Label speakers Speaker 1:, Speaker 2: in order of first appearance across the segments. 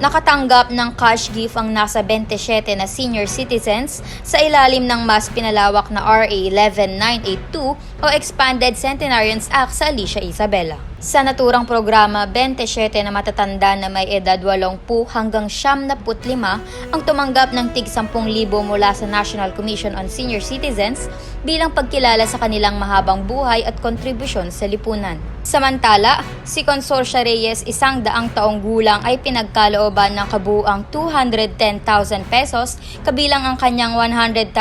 Speaker 1: Nakatanggap ng cash gift ang nasa 27 na senior citizens sa ilalim ng mas pinalawak na RA 11982 o Expanded Centenarians Act sa Alicia Isabela. Sa naturang programa, 27 na matatanda na may edad 80 hanggang 75 ang tumanggap ng tig 10,000 mula sa National Commission on Senior Citizens bilang pagkilala sa kanilang mahabang buhay at kontribusyon sa lipunan. Samantala, si Consorcia Reyes isang daang taong gulang ay pinagkalooban ng kabuang 210,000 pesos kabilang ang kanyang 100,000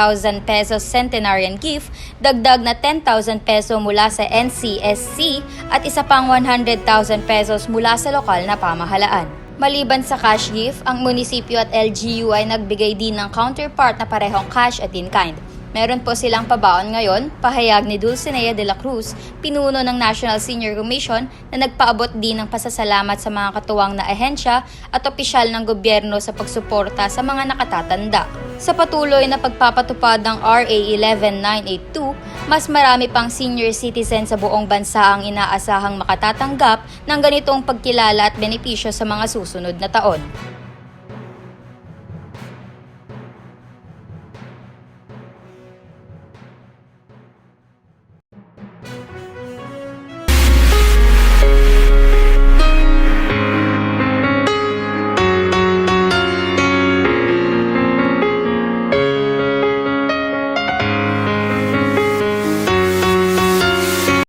Speaker 1: pesos centenarian gift, dagdag na 10,000 peso mula sa NCSC at isa pang 100,000 pesos mula sa lokal na pamahalaan. Maliban sa cash gift, ang munisipyo at LGU ay nagbigay din ng counterpart na parehong cash at in-kind. Meron po silang pabaon ngayon, pahayag ni Dulcinea de la Cruz, pinuno ng National Senior Commission na nagpaabot din ng pasasalamat sa mga katuwang na ahensya at opisyal ng gobyerno sa pagsuporta sa mga nakatatanda. Sa patuloy na pagpapatupad ng RA 11982, mas marami pang senior citizen sa buong bansa ang inaasahang makatatanggap ng ganitong pagkilala at benepisyo sa mga susunod na taon.